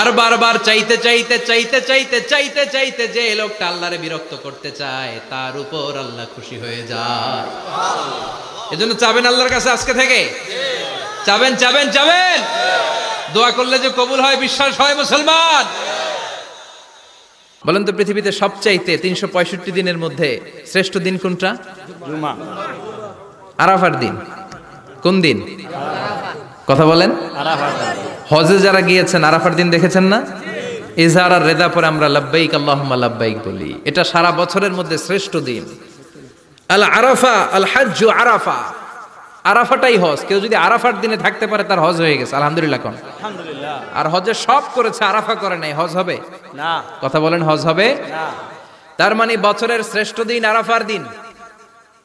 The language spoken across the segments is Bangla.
আর বারবার চাইতে চাইতে চাইতে চাইতে চাইতে চাইতে যে লোকটা আল্লাহরে বিরক্ত করতে চায় তার উপর আল্লাহ খুশি হয়ে যায়। এজন্য চাবেন আল্লাহর কাছে আজকে থেকে? চাবেন চাবেন চাবেন। দোয়া করলে যে কবুল হয় বিশ্বাস হয় মুসলমান। বলেন তো পৃথিবীতে সবচাইতে তিনশো পঁয়ষট্টি দিনের মধ্যে শ্রেষ্ঠ দিন কোনটা? আরাফার দিন। কোন দিন? কথা বলেন। আরাফাত হজে যারা গিয়েছেন আরাফার দিন দেখেছেন না? ইজহার আর রেদা পরে আমরা লাব্বাইক আল্লাহুম্মা লাব্বাইক বলি। এটা সারা বছরের মধ্যে শ্রেষ্ঠ দিন। আল আরাফা আল হাজ্জ আরাফা। আরাফাটাই হজ। কেউ যদি আরাফার দিনে থাকতে পারে তার হজ হয়ে গেছে। আলহামদুলিল্লাহ কোন আর হজে সব করেছে আরাফা করে নাই। হজ হবে? না। কথা বলেন হজ হবে? না। তার মানে বছরের শ্রেষ্ঠ দিন আরাফার দিন।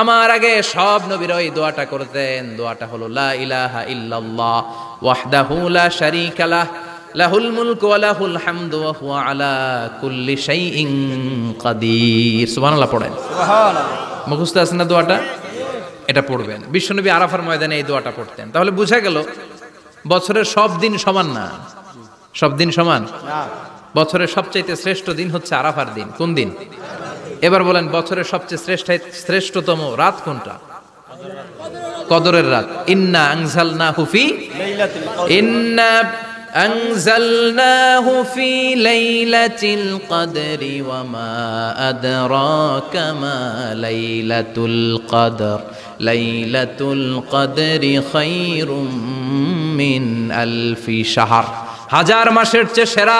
আমার আগে সব নবীর ওই দোয়াটা করতেন। দোয়াটা হলো লা ইলাহা ইল্লাল্লাহ ওয়াহদাহু লা শারীকা লাহ লাহুল মুলকু ওয়া লাহুল হামদু ওয়া হুয়া আলা কুল্লি শাইইন কাদির। সুবহানাল্লাহ পড়েন। সুবহানাল্লাহ। মুখস্থ আছে না দোয়াটা? এটা পড়বেন। বিশ্বনবী আরাফার ময়দানে এই দোয়াটা পড়তেন। তাহলে বুঝা গেল বছরের সব দিন সমান না। সব দিন সমান? বছরের সবচাইতে শ্রেষ্ঠ দিন হচ্ছে আরাফার দিন। কোন দিন? এবার বলেন বছরের সবচেয়ে শ্রেষ্ঠ শ্রেষ্ঠতম রাত কোনটা কদরের রাত ইন্না আংজাল না হুফি লাইলাতুল কদর إنا أنزلناه في ليلة القدر وما أدراك ما ليلة القدر ليلة القدر خير من ألف شهر হাজার মাসের চেয়ে সেরা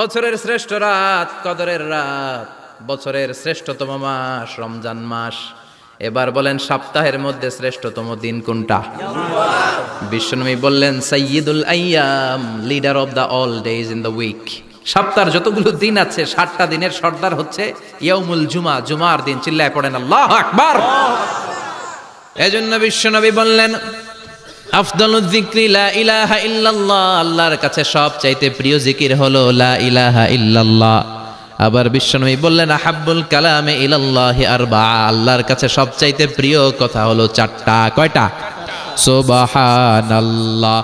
বছরের শ্রেষ্ঠ রাত, কদরের রাত, বছরের শ্রেষ্ঠতম মাস, রমজান মাস। এবার বলেন, সপ্তাহের মধ্যে শ্রেষ্ঠতম দিন কোনটা? বিশ্বনবী বললেন, সাইয়্যিদুল আইয়াম, leader of the all days in the week. সপ্তাহের যতগুলো দিন আছে ষাটটা দিনের সর্দার হচ্ছে ইয়াউমুল জুমা, জুমার দিন। চিল্লায় পড়েন, আল্লাহ আকবার। এজন্য বিশ্বনবী বললেন লা ইলাহা ইল্লাল্লাহ। আল্লাহর কাছে সব চাইতে প্রিয় জিকির হলো লা ইলাহা ইল্লাল্লাহ। আবার বিশ্বনবী বললেন, আহাব্বুল কালামে ইলাল্লাহি আরবা আল্লাহর কাছে সব চাইতে প্রিয় কথা হলো চারটা। কয়টা? সুবহানাল্লাহ।